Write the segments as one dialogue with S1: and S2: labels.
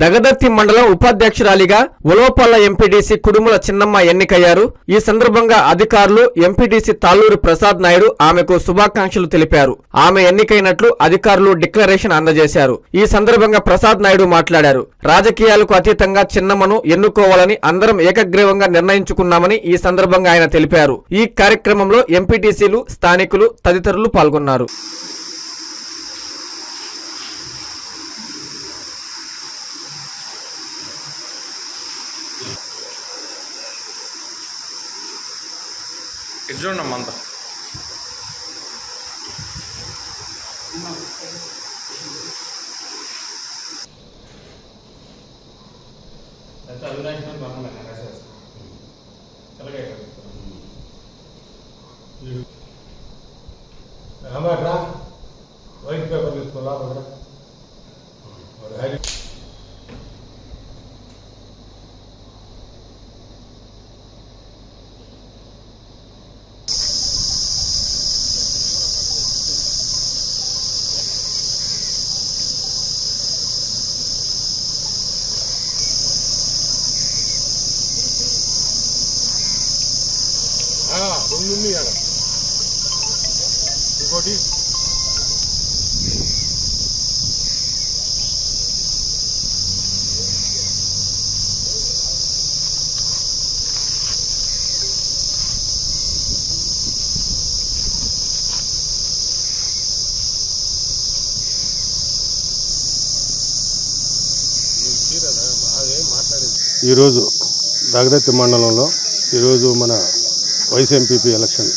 S1: దగదర్తి మండలం ఉపాధ్యక్షురాలిగా ఉలవపల్ల ఎంపీడీసీ కుడుముల చిన్నమ్మ ఎన్నికయ్యారు. ఈ సందర్భంగా అధికారులు ఎంపీడీసీ తాళ్ళూరు ప్రసాద్ నాయుడు ఆమెకు శుభాకాంక్షలు తెలిపారు. ఆమె ఎన్నికైనట్లు అధికారులు డిక్లరేషన్ అందజేశారు. ఈ సందర్భంగా ప్రసాద్ నాయుడు మాట్లాడారు. రాజకీయాలకు అతీతంగా చిన్నమ్మను ఎన్నుకోవాలని అందరం ఏకగ్రీవంగా నిర్ణయించుకున్నామని ఈ సందర్భంగా ఆయన తెలిపారు. ఈ కార్యక్రమంలో ఎంపీటీసీలు స్థానికులు తదితరులు పాల్గొన్నారు.
S2: ఇటు చూడండి అంతా.
S3: రామాట్రా వైట్ పేపర్ తీసుకో లోపల రెండు ఉంది ఆడ ఇంకోటి ఈరోజు దగదత్తి మండలంలో ఈరోజు మన వైస్ ఎంపీపీ ఎలక్షన్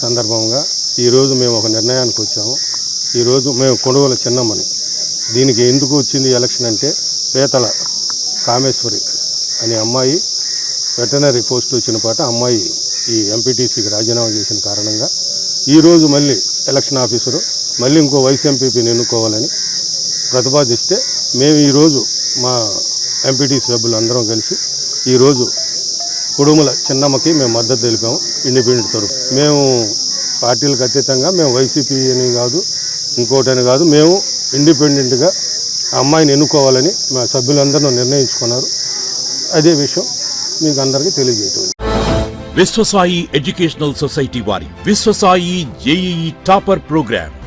S3: సందర్భంగా ఈరోజు మేము ఒక నిర్ణయానికి వచ్చాము. ఈరోజు మేము కొనుగోలు చిన్నమ్మని. దీనికి ఎందుకు వచ్చింది ఎలక్షన్ అంటే పేతల కామేశ్వరి అనే అమ్మాయి వెటనరీ పోస్ట్ వచ్చిన పాట అమ్మాయి ఈ ఎంపీటీసీకి రాజీనామా చేసిన కారణంగా ఈరోజు మళ్ళీ ఎలక్షన్ ఆఫీసరు మళ్ళీ ఇంకో వైస్ ఎంపీపీని ఎన్నుకోవాలని ప్రతిపాదిస్తే మేము ఈరోజు మా ఎంపీటీ సభ్యులు అందరం కలిసి ఈరోజు కుడుముల చిన్నమ్మకి మేము మద్దతు తెలిపాము. ఇండిపెండెంట్ తరఫు మేము పార్టీలకు అతీతంగా మేము వైసీపీ అని కాదు ఇంకోటని కాదు మేము ఇండిపెండెంట్గా అమ్మాయిని ఎన్నుకోవాలని మా సభ్యులందరూ నిర్ణయించుకున్నారు. అదే విషయం మీకు అందరికీ తెలియజేయటం.
S4: విశ్వసాయి ఎడ్యుకేషనల్ సొసైటీ వారి Viswasai JEE topper program.